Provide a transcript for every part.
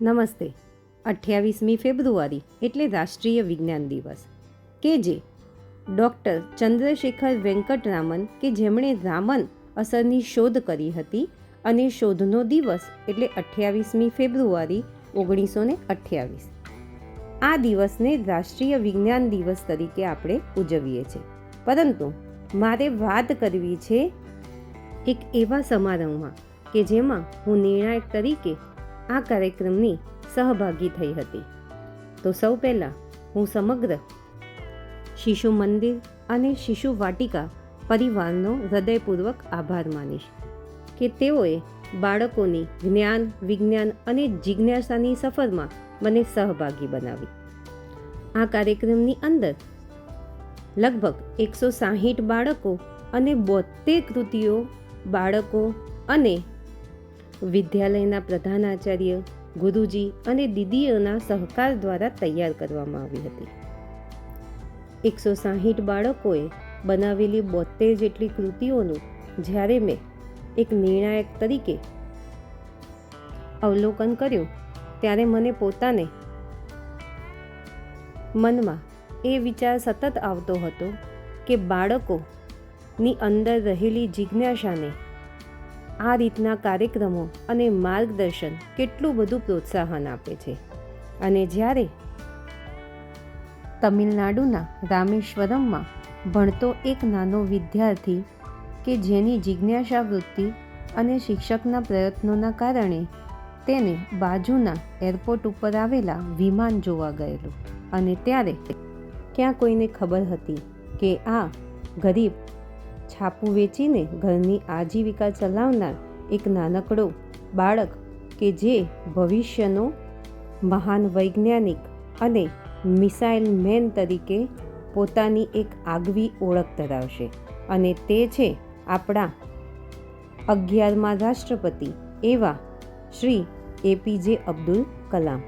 નમસ્તે. અઠ્યાવીસમી ફેબ્રુઆરી, એટલે રાષ્ટ્રીય વિજ્ઞાન દિવસ. કે જે ડૉક્ટર ચંદ્રશેખર વેંકટરામન, કે જેમણે રામન અસરની શોધ કરી હતી અને શોધનો દિવસ, એટલે અઠ્યાવીસમી ફેબ્રુઆરી ઓગણીસો ને અઠ્યાવીસ. આ દિવસને રાષ્ટ્રીય વિજ્ઞાન દિવસ તરીકે આપણે ઉજવીએ છીએ. પરંતુ મારે વાત કરવી છે એક એવા સમારંભમાં, કે જેમાં હું નિર્ણાયક તરીકે આ કાર્યક્રમની સહભાગી થઈ હતી. તો સૌ પહેલાં હું સમગ્ર શિશુ મંદિર અને શિશુ વાટિકા પરિવારનો હૃદયપૂર્વક આભાર માનીશ કે તેઓએ બાળકોની જ્ઞાન, વિજ્ઞાન અને જિજ્ઞાસાની સફરમાં મને સહભાગી બનાવી. આ કાર્યક્રમની અંદર લગભગ એકસો સાહીઠ બાળકો અને બોતેર કૃતિઓ, બાળકો અને વિદ્યાલયના પ્રધાનાચાર્ય ગુરુજી અને દીદીઓના સહકાર દ્વારા તૈયાર કરવામાં આવી હતી. એકસો સાહીઠ બાળકોએ બનાવેલી બોતેર જેટલી કૃતિઓનું જ્યારે મેં એક નિર્ણાયક તરીકે અવલોકન કર્યું, ત્યારે મને પોતાને મનમાં એ વિચાર સતત આવતો હતો કે બાળકોની અંદર રહેલી જિજ્ઞાસાને આ રીતના કાર્યક્રમો અને માર્ગદર્શન કેટલું બધું પ્રોત્સાહન આપે છે. અને જ્યારે તમિલનાડુના રામેશ્વરમમાં ભણતો એક નાનો વિદ્યાર્થી કે જેની જિજ્ઞાસા વૃત્તિ અને શિક્ષકના પ્રયત્નોના કારણે તેને બાજુના એરપોર્ટ ઉપર આવેલા વિમાન જોવા ગયેલું. અને ત્યારે ક્યાં કોઈને ખબર હતી કે આ ગરીબ છાપું વેચીને ઘરની આજીવિકા ચલાવનાર એક નાનકડો બાળક કે જે ભવિષ્યનો મહાન વૈજ્ઞાનિક અને મિસાઇલ મેન તરીકે પોતાની એક આગવી ઓળખ ધરાવશે. અને તે છે આપણા અગિયારમાં રાષ્ટ્રપતિ એવા શ્રી એપીજે અબ્દુલ કલામ.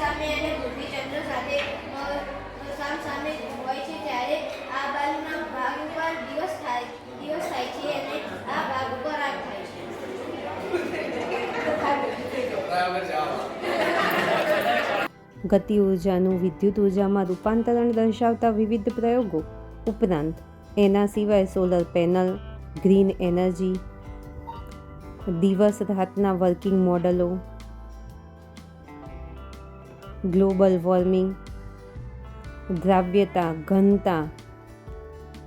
સામે અને પૃથ્વી ચંદ્ર સાથે અ, સામસામે હોય છે ત્યારે આ બાજુના ભાગ ઉપર દિવસ થાય દિવસ થાય છે અને આ ભાગ ઉપર રાત થાય છે ગતિ ઉર્જાનું વિદ્યુત ઉર્જામાં રૂપાંતરણ દર્શાવતા વિવિધ પ્રયોગો ઉપરાંત એના સિવાય સોલર પેનલ ગ્રીન એનર્જી દિવસ રાતના વર્કિંગ મોડલો ગ્લોબલ વોર્મિંગ દ્રાવ્યતા, ઘનતા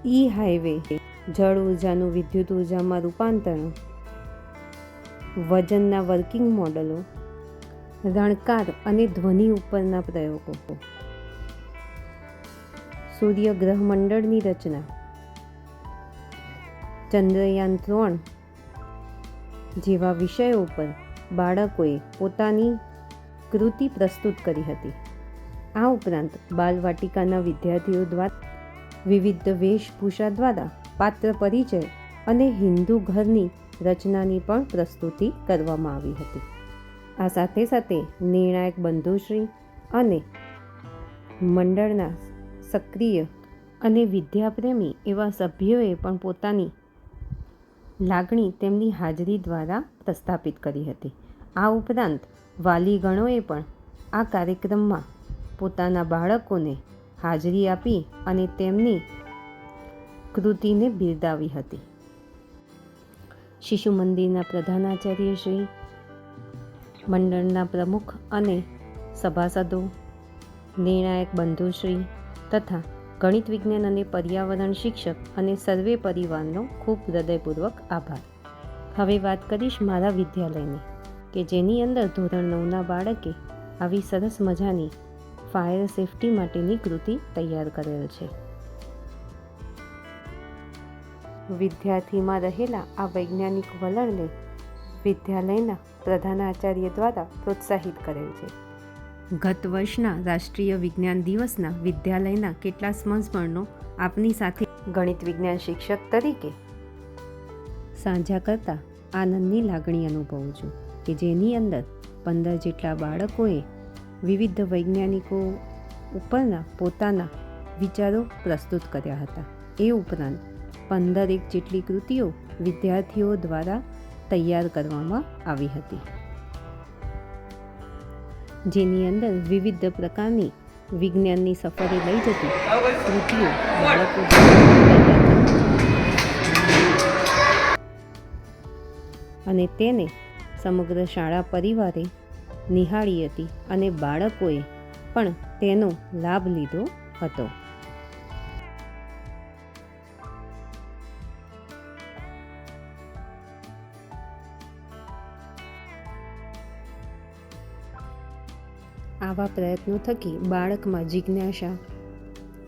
ઈ હાઈવે જળ ઉર્જાનું વિદ્યુત ઉર્જામાં રૂપાંતરણ, વજનના વર્કિંગ મોડલો રણકાર અને ધ્વનિ ઉપરના પ્રયોગો. સૂર્ય ગ્રહ મંડળની રચના. ચંદ્રયાન ત્રણ જેવા વિષયો ઉપર બાળકોએ પોતાની કૃતિ પ્રસ્તુત કરી હતી. આ ઉપરાંત બાલવાટિકાના વિદ્યાર્થીઓ દ્વારા વિવિધ વેશભૂષા દ્વારા પાત્ર પરિચય અને હિન્દુ ઘરની રચનાની પણ પ્રસ્તુતિ કરવામાં આવી હતી. આ સાથે સાથે નિર્ણાયક બંધુશ્રી અને મંડળના સક્રિય અને વિદ્યાપ્રેમી એવા સભ્યોએ પણ પોતાની લાગણી તેમની હાજરી દ્વારા પ્રસ્થાપિત કરી હતી. આ ઉપરાંત વાલીગણોએ પણ આ કાર્યક્રમમાં પોતાના બાળકોને હાજરી આપી અને તેમની કૃતિને બિરદાવી હતી. શિશુ મંદિરના પ્રધાનાચાર્ય શ્રી મંડળના પ્રમુખ અને સભાસદો, નિર્ણાયક બંધુશ્રી તથા ગણિત વિજ્ઞાન અને પર્યાવરણ શિક્ષક અને સર્વે પરિવારનો ખૂબ હૃદયપૂર્વક આભાર. હવે વાત કરીશ મારા વિદ્યાલયની, કે જેની અંદર ધોરણ નવના બાળકે આવી સરસ મજાની ફાયર સેફટી માટેની કૃતિ તૈયાર કરેલ છે. વિદ્યાર્થીમાં રહેલા આ વૈજ્ઞાનિક વલણને વિદ્યાલયના પ્રધાનાચાર્ય દ્વારા પ્રોત્સાહિત કરેલ છે. ગત વર્ષના રાષ્ટ્રીય વિજ્ઞાન દિવસના વિદ્યાલયના કેટલા સંસ્મરણો આપની સાથે ગણિત વિજ્ઞાન શિક્ષક તરીકે સાંજા કરતા આનંદની લાગણી અનુભવું છું કે જેની અંદર પંદર જેટલા બાળકોએ વિવિધ વૈજ્ઞાનિકો ઉપરના પોતાના વિચારો પ્રસ્તુત કર્યા હતા. એ ઉપરાંત પંદરેક જેટલી કૃતિઓ વિદ્યાર્થીઓ દ્વારા તૈયાર કરવામાં આવી હતી. જેની અંદર વિવિધ પ્રકારની વિજ્ઞાનની સફરે લઈ જતી કૃતિઓ અને તેને સમગ્ર શાળા પરિવારે નિહાળી હતી અને બાળકોએ પણ તેનો લાભ લીધો હતો. આવા પ્રયત્નો થકી બાળકમાં જિજ્ઞાસા.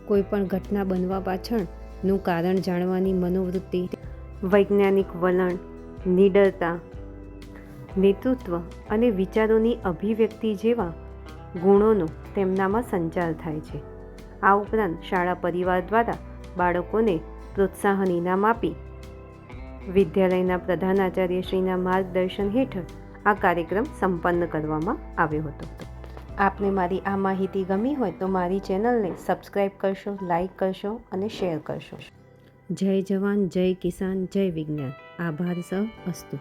કોઈપણ ઘટના બનવા પાછળનું કારણ જાણવાની મનોવૃત્તિ. વૈજ્ઞાનિક વલણ, નિડરતા, નેતૃત્વ અને વિચારોની અભિવ્યક્તિ જેવા ગુણોનો તેમનામાં સંચાર થાય છે. આ ઉપરાંત શાળા પરિવાર દ્વારા બાળકોને પ્રોત્સાહન ઇનામ આપી વિદ્યાલયના પ્રધાનાચાર્યશ્રીના માર્ગદર્શન હેઠળ આ કાર્યક્રમ સંપન્ન કરવામાં આવ્યો હતો. આપને મારી આ માહિતી ગમી હોય તો મારી ચેનલને સબસ્ક્રાઈબ કરશો લાઈક કરશો અને શેર કરશો. જય જવાન, જય કિસાન, જય વિજ્ઞાન. આભાર સહ અસ્તુ.